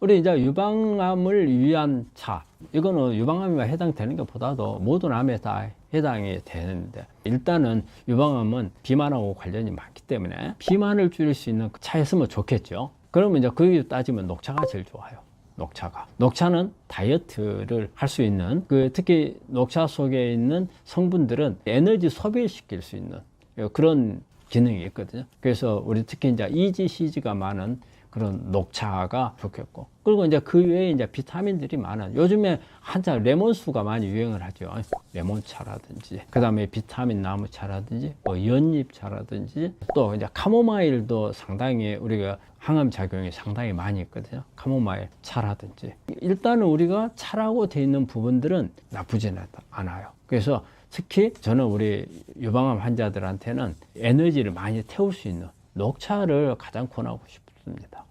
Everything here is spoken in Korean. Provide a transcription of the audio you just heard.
우리 이제 유방암을 위한 차 이거는 유방암에 해당되는 것보다도 모든 암에 다 해당이 되는데 일단은 유방암은 비만하고 관련이 많기 때문에 비만을 줄일 수 있는 그 차였으면 좋겠죠. 그러면 이제 거기 따지면 녹차가 제일 좋아요. 녹차가. 녹차는 다이어트를 할 수 있는 그 특히 녹차 속에 있는 성분들은 에너지 소비시킬 수 있는 그런 기능이 있거든요. 그래서 우리 특히 이제 EGCG가 많은 그런 녹차가 좋겠고. 그리고 이제 그 외에 이제 비타민들이 많은 요즘에 한참 레몬수가 많이 유행을 하죠. 레몬차라든지 그 다음에 비타민 나무차라든지 뭐 연잎차라든지 또 이제 카모마일도 상당히 우리가 항암 작용이 상당히 많이 있거든요. 카모마일 차라든지. 일단은 우리가 차라고 돼 있는 부분들은 나쁘지는 않아요. 그래서 특히 저는 우리 유방암 환자들한테는 에너지를 많이 태울 수 있는 녹차를 가장 권하고 싶습니다.